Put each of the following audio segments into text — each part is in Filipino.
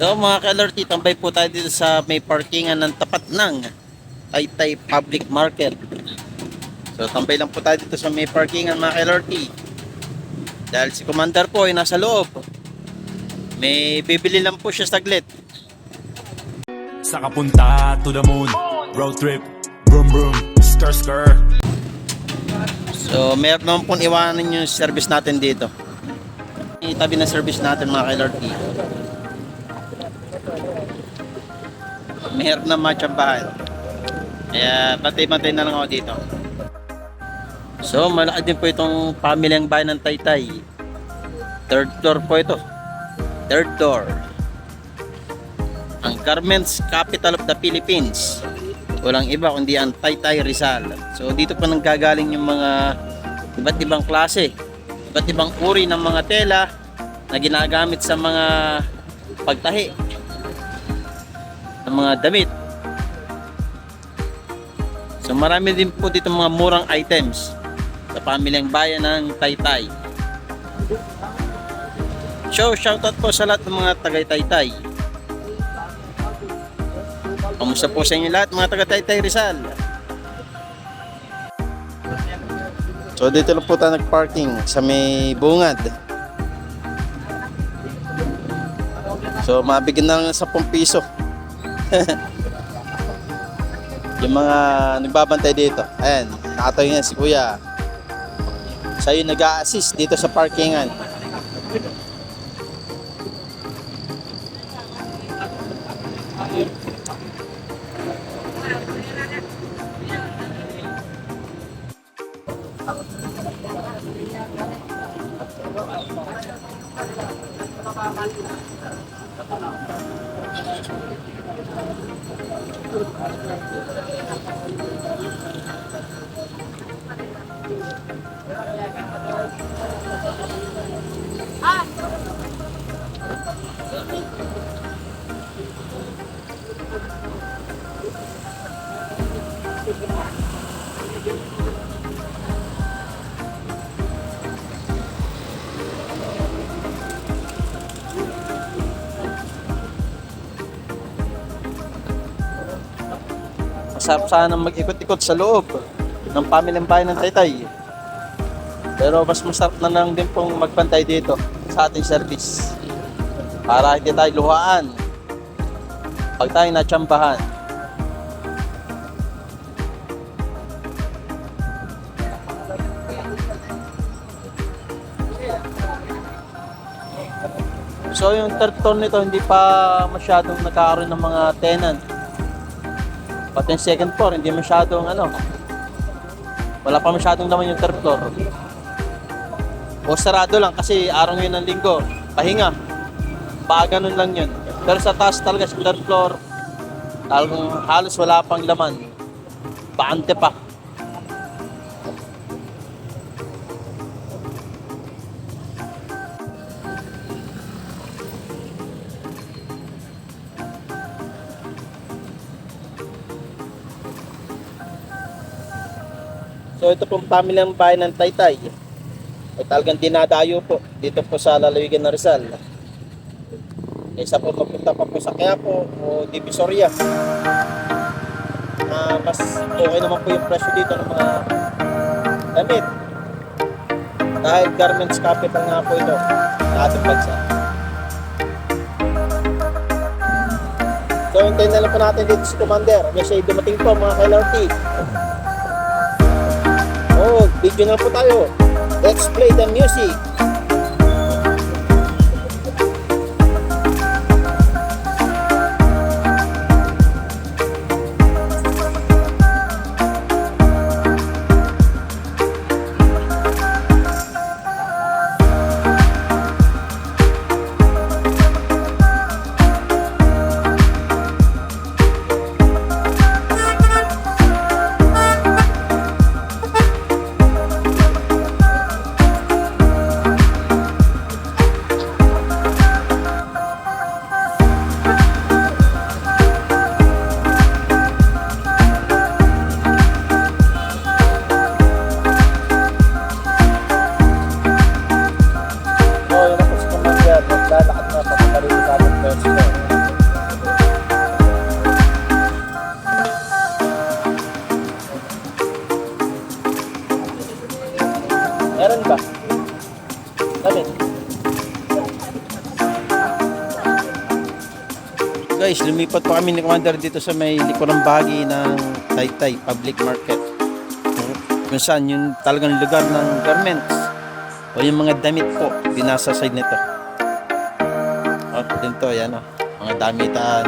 So mga ka-LRT, tambay po tayo dito sa may parkingan ng tapat ng Taytay Public Market. So tambay lang po tayo dito sa may parkingan mga ka-LRT. Dahil si Commander po ay nasa loob. May bibili lang po siya saglit. Sa kapunta to the moon Road trip Vroom vroom Skr skr So meron naman pong iwanan yung service natin dito. Itabi ng service natin mga ka-LRT. Meron na matsambahan. Kaya bantay-bantay na lang ako dito. So malaki din po itong pamilyang bayan ng Taytay. Third floor po ito. Third door. Ang Garments Capital of the Philippines. Walang iba kundi ang Taytay Rizal. So dito pa nanggagaling yung mga iba't ibang klase, iba't ibang uri ng mga tela na ginagamit sa mga pagtahi ng mga damit. So marami din po dito mga murang items sa pamilyang bayan ng Taytay. So shoutout po sa lahat ng mga tagay Taytay. Kamusta po sa inyo lahat mga taga Taytay Rizal? So dito lang po tayo nag-parking sa may bungad. So mabigyan na lang ng 10 piso. yung mga nagbabantay dito. Ayan, nakatayo nga si kuya. Siya yung nag-a-assist dito sa parkingan. 看。Masarap sana mag-ikot-ikot sa loob ng pamilyang bayan ng Taytay. Pero mas masarap na lang din pong magpantay dito sa ating service. Para hindi tayo luhaan pag tayo natsambahan. So yung third nito hindi pa masyadong nagkakaroon ng mga tenant. Pati yung second floor, hindi masyadong ano. Wala pa masyadong naman yung third floor. O sarado lang kasi araw ngayon ng linggo. Pahinga. Baka ganun lang yun. Pero sa taas talaga sa third floor, talagang halos wala pang laman. Baante pa. So ito pong pamilyang bayan ng Taytay. Ay talagang dinadayo po dito po sa lalawigan ng Rizal. Isa po papunta pa po sa Quiapo o Divisoria. Na mas okay naman po yung presyo dito ng mga damit. Dahil garments capital nga po ito sa ating bansa. So hintayin na lang po natin dito si Commander. Kasi dumating po mga KLRT. Oh, video na po tayo. Let's play the music. Meron ba? Dali. Guys, lumipat pa kami ni Commander dito sa may likurang bahagi ng Taytay Public Market. Kung saan yung talagang lugar ng garments o yung mga damit po binasa side nito. Oh, din to, yan oh. Mga damitan.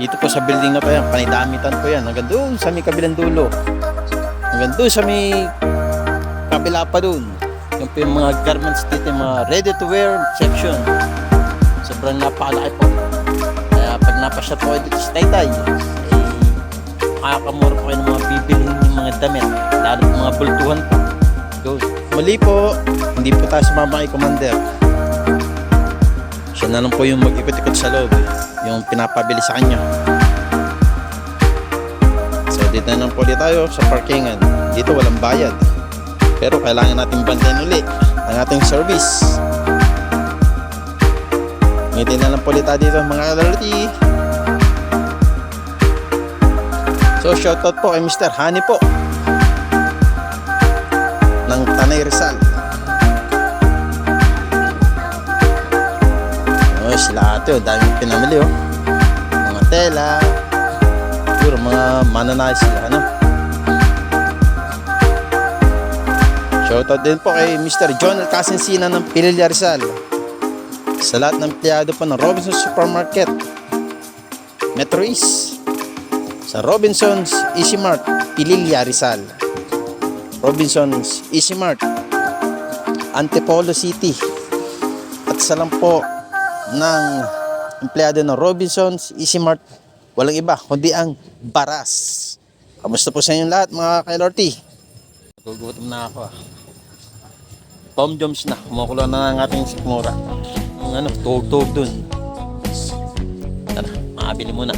Dito po sa building na to yan, panidamitan po yan. Hanggang doon sa may kabilang dulo. Hanggang doon sa may kabila pa doon. Yan po yung mga garments dito, yung mga ready to wear section. Sobrang napakalaki po. Kaya pag napasya po dito sa Taytay, eh, makakamura po kayo ng mga bibilihin ng mga damit. Lalo mga bultuhan po. Doon. Mali po, hindi po tayo sumama kay Commander. Siya na lang po yung mag-ikot-ikot sa loob. eh. Yung pinapabili sa kanya. So dito na lang po ulit tayo sa parkingan. Dito walang bayad. Pero kailangan natin bantayan uli ang ating service. Ngitin na lang po ulit tayo dito mga kalalati. So shoutout po kay Mr. Hani po ate, oh, daming pinamili oh. Mga tela. Puro mga mananay sila, ano? Shoutout din po kay Mr. John Alcasinsina ng Pililla Rizal. Sa lahat ng empleyado po ng Robinson Supermarket. Metro East. Sa Robinson's Easy Mart, Pililla Rizal. Robinson's Easy Mart, Antipolo City. At sa lang po ng empleyado ng Robinson's Easy Mart, walang iba kundi ang Baras. Kamusta po sa inyong lahat mga ka-LRT? Gugutom na ako ah. Tom Jones na, kumukulo na ng ating sikmura. Ang ano, tuhog-tuhog dun. Tara, makabili muna.